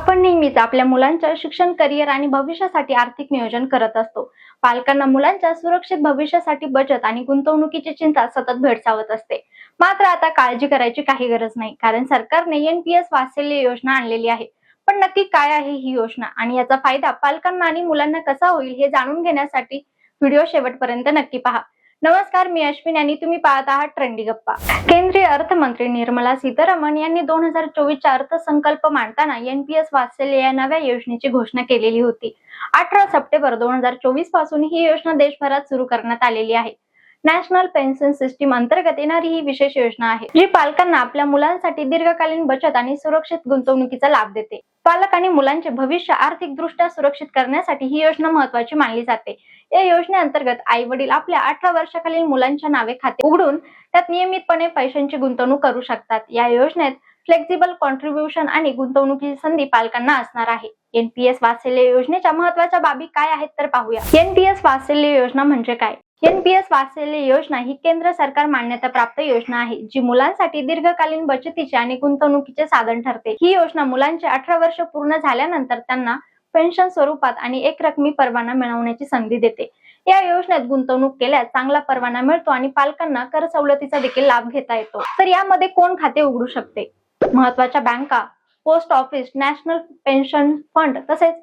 आपण नेहमीच आपल्या मुलांच्या शिक्षण करिअर आणि भविष्यासाठी आर्थिक नियोजन करत असतो. पालकांना मुलांच्या सुरक्षित भविष्यासाठी बचत आणि गुंतवणुकीची चिंता सतत भेडसावत असते. मात्र आता काळजी करायची काही गरज नाही कारण सरकारने एनपीएस वात्सल्य योजना आणलेली आहे. पण नक्की काय आहे ही योजना आणि याचा फायदा पालकांना आणि मुलांना कसा होईल हे जाणून घेण्यासाठी व्हिडिओ शेवटपर्यंत नक्की पहा. नमस्कार मी अश्विन आणि तुम्ही पाहत आहात ट्रेंडी गप्पा. केंद्रीय अर्थमंत्री निर्मला सीतारामन यांनी दोन हजार चोवीसचा अर्थसंकल्प मांडताना एनपीएस वात्सल्य या नव्या योजनेची घोषणा केलेली होती. अठरा सप्टेंबर दोन हजार चोवीसपासून ही योजना देशभरात सुरू करण्यात आलेली आहे. नॅशनल पेन्शन सिस्टीम अंतर्गत येणारी ही विशेष योजना आहे जी पालकांना आपल्या मुलांसाठी दीर्घकालीन बचत आणि सुरक्षित गुंतवणुकीचा लाभ देते. पालक आणि मुलांचे भविष्य आर्थिकदृष्ट्या सुरक्षित करण्यासाठी ही योजना महत्वाची मानली जाते. या योजनेअंतर्गत आई वडील आपल्या अठरा वर्षाखालील मुलांच्या नावे खाते उघडून त्यात नियमितपणे पैशांची गुंतवणूक करू शकतात. या योजनेत फ्लेक्झिबल कॉन्ट्रीब्युशन आणि गुंतवणुकीची संधी पालकांना असणार आहे. एनपीएस वात्सल्य योजनेच्या महत्त्वाच्या बाबी काय आहेत तर पाहूया. एनपीएस वात्सल्य योजना म्हणजे काय? एनपीएस वात्सल्य योजना ही केंद्र सरकार मान्यता प्राप्त योजना आहे जी मुलांसाठी दीर्घकालीन बचतीचे आणि गुंतवणुकीचे साधन ठरते. ही योजना मुलांचे अठरा वर्ष पूर्ण झाल्यानंतर त्यांना पेन्शन स्वरूपात आणि एक रकमी परवाना मिळवण्याची संधी देते. या योजनेत गुंतवणूक केल्यास चांगला परवाना मिळतो आणि पालकांना कर सवलतीचा देखील लाभ घेता येतो. तर यामध्ये कोण खाते उघडू शकते? महत्त्वाच्या बँका post office national pension fund तसेच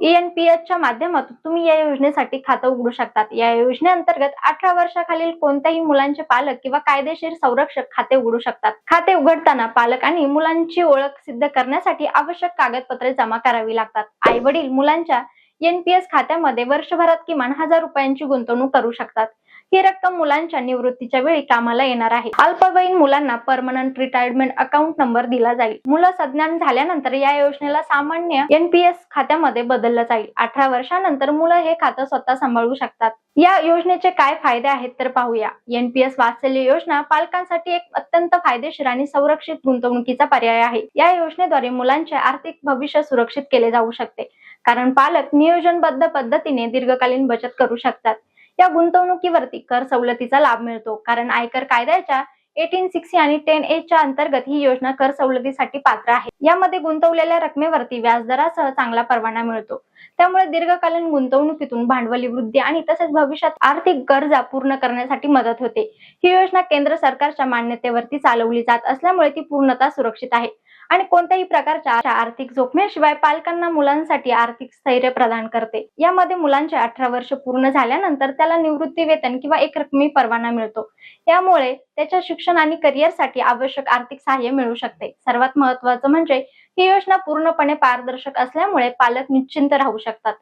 ईएनपीएसच्या च्या माध्यमातून तुम्ही या योजनेसाठी खातं उघडू शकतात. या योजनेअंतर्गत अठरा वर्षाखालील कोणत्याही मुलांचे पालक किंवा कायदेशीर संरक्षक खाते उघडू शकतात. खाते उघडताना पालक आणि मुलांची ओळख सिद्ध करण्यासाठी आवश्यक कागदपत्रे जमा करावी लागतात. आई वडील मुलांच्या एनपीएस खात्यामध्ये वर्षभरात किमान हजार रुपयांची गुंतवणूक करू शकतात. ही रक्कम मुलांच्या निवृत्तीच्या वेळी कामाला येणार आहे. अल्पवयीन मुलांना परमनंट रिटायरमेंट अकाउंट नंबर दिला जाईल. मुलं सज्ञान झाल्यानंतर या योजनेला सामान्य एनपीएस खात्यामध्ये बदललं जाईल. अठरा वर्षानंतर मुलं हे खातं स्वतः सांभाळू शकतात. या योजनेचे काय फायदे आहेत तर पाहूया. एनपीएस वात्सल्य योजना पालकांसाठी एक अत्यंत फायदेशीर आणि संरक्षित गुंतवणुकीचा पर्याय आहे. या योजनेद्वारे मुलांचे आर्थिक भविष्य सुरक्षित केले जाऊ शकते. कारण पालक नियोजनबद्ध पद्धतीने दीर्घकालीन बचत करू शकतात. या गुंतवणुकीवरती कर सवलतीचा लाभ मिळतो. कारण आयकर कायद्याच्या एटीन सिक्स्टी आणि टेन ए च्या अंतर्गत ही योजना कर सवलतीसाठी पात्र आहे. यामध्ये गुंतवलेल्या रकमेवरती व्याजदरासह चांगला परवाना मिळतो. त्यामुळे दीर्घकालीन गुंतवणुकीतून भांडवली वृद्धी आणि तसेच भविष्यात आर्थिक गरजा पूर्ण करण्यासाठी मदत होते. ही योजना केंद्र सरकारच्या मान्यतेवरती चालवली जात असल्यामुळे ती पूर्णतः सुरक्षित आहे. आणि कोणत्याही प्रकारच्या आर्थिक जोखमीशिवाय पालकांना मुलांसाठी आर्थिक स्थैर्य प्रदान करते. यामध्ये मुलांचे अठरा वर्ष पूर्ण झाल्यानंतर त्याला निवृत्ती वेतन किंवा एक रकमी परवाना मिळतो. यामुळे त्याच्या शिक्षण आणि करिअरसाठी आवश्यक आर्थिक सहाय्य मिळू शकते. सर्वात महत्वाचं म्हणजे ही योजना पूर्णपणे पारदर्शक असल्यामुळे पालक निश्चिंत राहू शकतात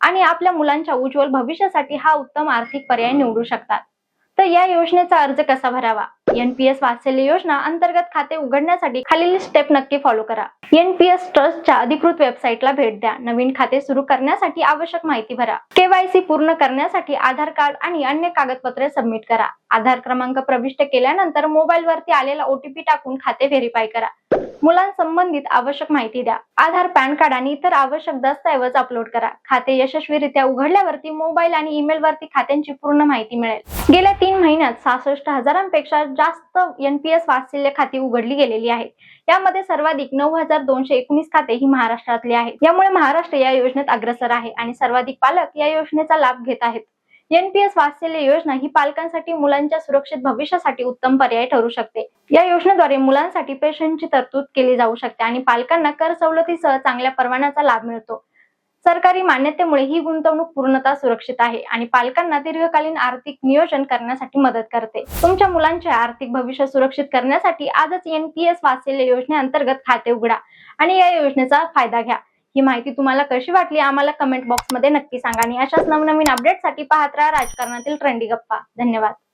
आणि आपल्या मुलांच्या उज्ज्वल भविष्यासाठी हा उत्तम आर्थिक पर्याय निवडू शकतात. तर या योजनेचा अर्ज कसा भरावा? एनपीएस वात्सल्य योजना अंतर्गत खाते उघडण्यासाठी खालील स्टेप नक्की फॉलो करा. एनपीएस ट्रस्टच्या अधिकृत वेबसाईटला भेट द्या. नवीन खाते सुरू करण्यासाठी आवश्यक माहिती भरा. केवायसी पूर्ण करण्यासाठी आधार कार्ड आणि अन्य कागदपत्रे सबमिट करा. आधार क्रमांक प्रविष्ट केल्यानंतर मोबाईल वरती आलेला ओटीपी टाकून खाते व्हेरीफाय करा. मुलांसंबंधित आवश्यक माहिती द्या. आधार पॅन कार्ड आणि इतर आवश्यक दस्तऐवज अपलोड करा. खाते यशस्वीरित्या उघडल्यावरती मोबाईल आणि ईमेल वरती खात्यांची पूर्ण माहिती मिळेल. गेल्या तीन महिन्यात सहासष्ट हजारांपेक्षा जास्त एनपीएस वात्सल्य खाती उघडली गेलेली आहेत. यामध्ये सर्वाधिक नऊ हजार दोनशे एकोणीस खाते ही महाराष्ट्रातली आहेत. यामुळे महाराष्ट्र या योजनेत अग्रसर आहे आणि सर्वाधिक पालक या योजनेचा लाभ घेत आहेत. एनपीएस वात्सल्य योजना ही पालकांसाठी मुलांच्या सुरक्षित भविष्यासाठी उत्तम पर्याय ठरू शकते. या योजनेद्वारे मुलांसाठी पेन्शनची तरतूद केली जाऊ शकते आणि पालकांना कर सवलतीसह चांगल्या परवान्याचा लाभ मिळतो. सरकारी मान्यतेमुळे ही गुंतवणूक पूर्णतः सुरक्षित आहे आणि पालकांना दीर्घकालीन आर्थिक नियोजन करण्यासाठी मदत करते. तुमच्या मुलांचे आर्थिक भविष्य सुरक्षित करण्यासाठी आजच एनपीएस वाचलेल्या योजनेअंतर्गत खाते उघडा आणि या योजनेचा फायदा घ्या. ही माहिती तुम्हाला कशी वाटली आम्हाला कमेंट बॉक्समध्ये नक्की सांगा आणि अशाच नवनवीन अपडेटसाठी पाहत राहा राजकारणातील ट्रेंडी गप्पा. धन्यवाद.